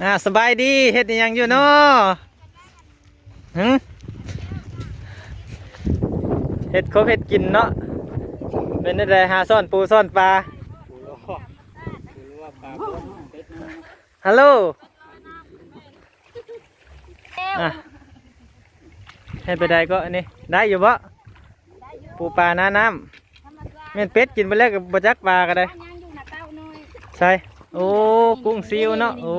อ่าสบายดีเฮ็ดอิหยังอยู่เนาะหึเฮ็ดครบเฮ็ดกินเนาะเป็นได้หาซ่อนปูซ่อนปลาฮัลโหลอะเฮ็ดไปได้ก็อันนี้ได้อยู่บ่ปูปลาหน้าน้ำแม่นเป็ดกินไปแล้วกับบ่จักปลาก็ได้ยังอยู่หน้าเต้าน้อยใช่ โอ้กุ้งซิวเนาะโอ้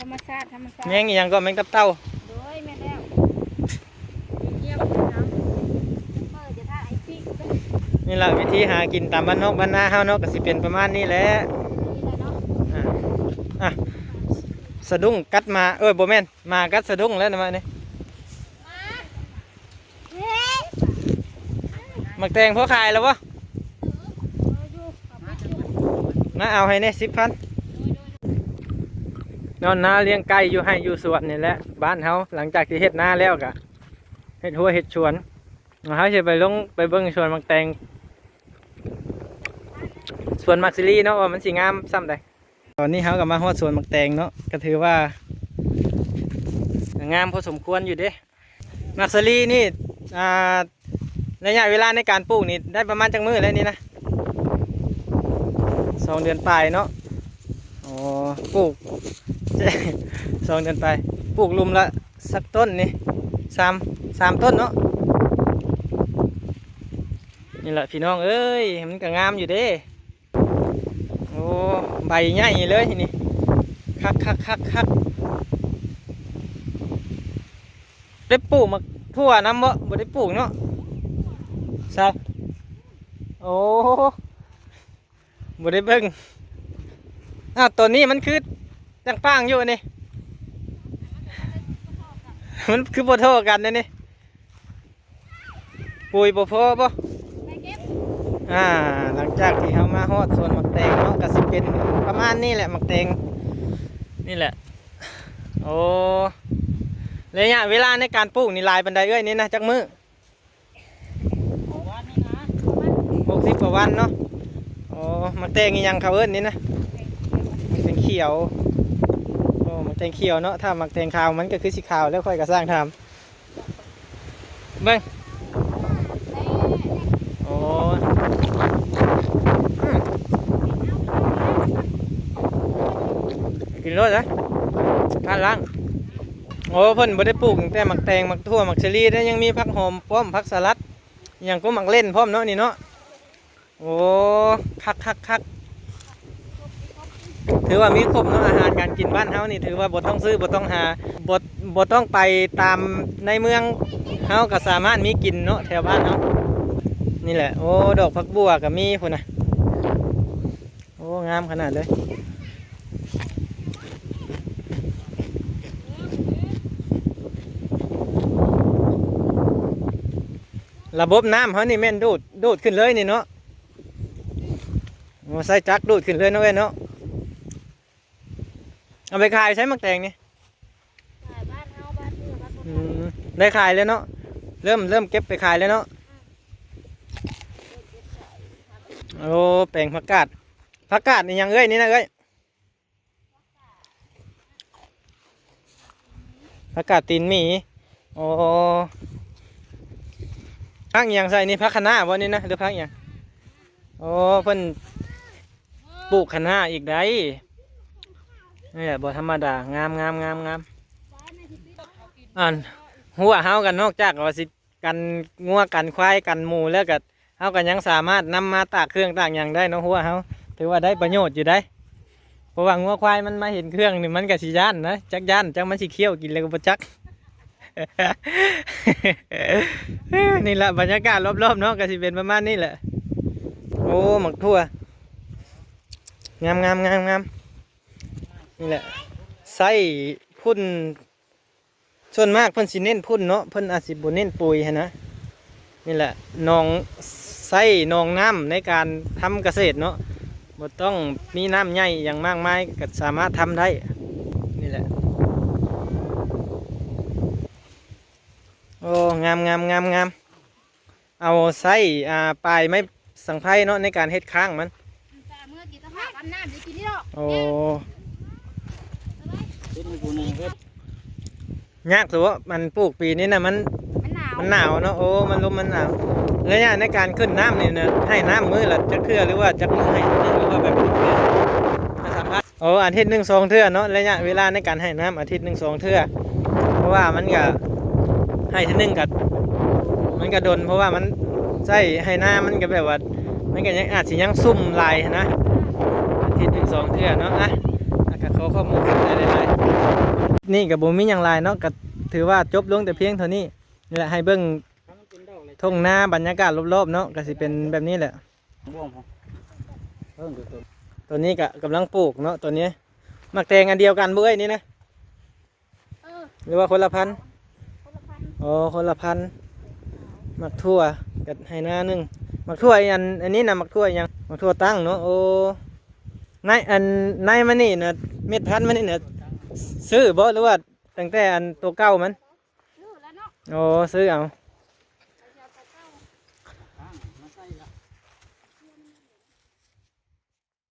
ธรรมชาติธรรมชาติแมงอีหยังก็แมงตับเต้าโดยแม่แล้วเยี่ยมน้ำเปิดจะท่าไอ้ปิ๊กนี่นี่แหละวิธีหากินตามบ้านนอกบ้านนาเฮาเนาะก็สิเป็นประมาณนี้แหละแหละเนาะอะอะสะดุ้งกัดมาเอ้ยโบแมนมากัดสะดุ้งแล้วนะมาเนี่ยเฮ้ยมักแตงพ่อขายแล้ววะมาเอาให้เนี่ยสิบพัน นอนนาเลี้ยงไก่อยู่ให้อยู่สวนนี่แหละบ้านเฮาหลังจากที่เฮ็ดนาแล้วกะเฮ็ดหัวเฮ็ดชวนเฮาจะไปลงไปเบิ่งสวนมักแตงสวนมักซิลี่เนาะว่ามันสิงามซ้ำใดตอนนี้เฮาก็มาฮอดสวนมักแตงเนาะก็ถือว่างามพอสมควรอยู่เด้มักซิลี่นี่อ่าระยะเวลาในการปลูกนี่ได้ประมาณจังมือแล้วนี่นะสองเดือนปลายเนาะอ๋อปลูก สองเดือนปปลูกลุมละสักต้นนี่สามสามต้นเนาะนี่แหละพี่น้องเอ้ยมันก็งามอยู่เด้โอ้ใบใหญ่เลยนี่คักคักคักคักได้ปลูกมาทั่วน้ำบ่บ่ได้ปลูกเนาะใช่โอ้บ่ได้เบิ่งอ้าวตัวนี้มันคือ จังป้างอยู่นี่ มันคือบ่โทษกันนะนี่ปุ๋ยบ่พอบ่ไปเก็บอ่า หลังจากที่เขามาฮอดสวนหมักแตงเนาะก็สิเป็นประมาณนี้แหละหมักแตงนี่แหละ โอ้ระยะเวลาในการปลูกนี่หลายบันไดเอ้ยนี่นะจักมือวันนี้นะหกสิบกว่าวันเนาะโอ้หมักแตงอีหยังเขาเอิ้นนี่นะหมักแตงเขียวโอ้หมักแต งเขียวเนาะถ้ามักแตงขาวมันก็คือสีขาวแล้วค่อยก็สร้างทำเบิ่งโอ้กินรสนะทานล้างโอ้เพิ่นบ่ได้ปลูกแต่หมักแตงหมักทั่วหมักเชอรี่แล้วยังมีผักหอมป้อมผักสลัดอย่างก็หมักเล่นพร้อมเนาะนี่เนาะโอ้คักคักคัก ถือว่ามีครบเนาะอาหารการกินบ้านเฮานี่ถือว่าบ่ต้องซื้อบ่ต้องหาบ่บ่ต้องไปตามในเมืองเฮาก็สามารถมีกินเนาะแถวบ้านเฮานี่แหละโอ้ดอกผักบัวก็มีพุ่นน่ะโอ้งามขนาดเลยระบบน้ำเขานี่แม่นดูดดูดขึ้นเลยนี่เนาะใส่จักรดูดขึ้นเลยเนาะเว้ยเนาะ เอาไปขายใช้มักแตงนี่ขายบ้านเฮาบ้านเพื่อบ้านอืมได้ขายแล้วเนาะเริ่มเริ่มเก็บไปขายแล้วเนาะโอ้แปลงผักกาดผักกาดนี่ยังเอ้ยนี่นะเอ้ยผักกาดตีนหมีโอ้พักอิหยังใส่นี่พักคะน้าบ่นี่นะหรือพักอิหยังโอ้เพิ่นปลูกคะน้าอีกได้ นี่แหละบ่ธรรมดางามงามงามงามอ่านหัวเฮากันนอกจากว่าสิกันงัวกันควายกันหมูแล้วก็เฮากันยังสามารถนำมาตากเครื่องตากอย่างได้เนาะหัวเฮาถือว่าได้ประโยชน์อยู่ได้เพราะว่างัวควายมันมาเห็นเครื่องนี่มันก็สิย่านนะจักย่านจักมันสิเคี้ยวกินแล้วก็บ่จักนี่แหละบรรยากาศรอบๆเนาะก็สิเป็นประมาณนี้แหละโอ้หมักทั่วงามงามงามงาม นี่แหละไส้พุ่น ส่วนมากเพิ่นสิเน้นพุ่นเนาะเพิ่นอาจสิบ่เน้นปุ๋ยหั้นนะนี่แหละหนองไส้หนองน้ำในการทำเกษตรเนาะบ่ต้องมีน้ำใหญ่อย่างมากมายก็สามารถทำได้ นี่แหละโอ้งามงามงามงามเอาไส้อ่าปลายไม้สังไพรเนาะในการเฮ็ดค้างมันแต่เมื่อ กี้ตะภาพอันน้ำได้กินนี่หรอกโอ้มีกูนี่เฮ็ดยากตัวมันปลูกปีนี้นะมันมันหนาวมันหนาวเนาะโอ้มันลมมันหนาวระยะในการขึ้นน้ำนี่นะให้น้ำมือละจะเครือหรือว่าจะมือให้เทื่อหรือว่าแบบถ้าสัมผัสโอ้อาทิตย์หนึ่งสองเทื่อเนาะระยะเวลาในการให้น้ำอาทิตย์หนึ่งสองเทื่อเพราะว่ามันก็ให้เทีหนึงกับมันก็ดนเพราะว่ามันใส่ให้น้ำมันก็แบบว่ามันก็ยังอาจจะยังซุ่มลายนะอาทิตย์หนึ่งสองเทื่อเนาะอะ อะก็ขอข้อมูลกันได้หลายๆนี่กับบุมีอย่างไรเนาะก็ถือว่าจบลงแต่เพียงเท่านี้นี่แหละให้เบิ้งทุ่งนาบรรยากาศรอบๆเนาะก็สิเป็นแบบนี้แหละบ่วงพอเพิ่งเดี๋ยวตัวตัวนี้ก็กำลังปลูกเนาะตัวนี้มักแตงอันเดียวกันเบ้ยนี่นะเออหรือว่าคนละพันธุ์คนละพันอ๋อคนละพันธุ์มักทั่วกับให้หน้าหนึงมักทั่วอีอันอันนี้นะมักทั่วอีหยังมักทั่วตั้งเนาะโอ้ ในอันในมันนี่นะเม็ดพันธุ์มันนี่นะซื้อบ่หรือว่าตั้งแต่อันตัวเก่ามัน รู้แล้วเนาะ โอ้ซื้อเอา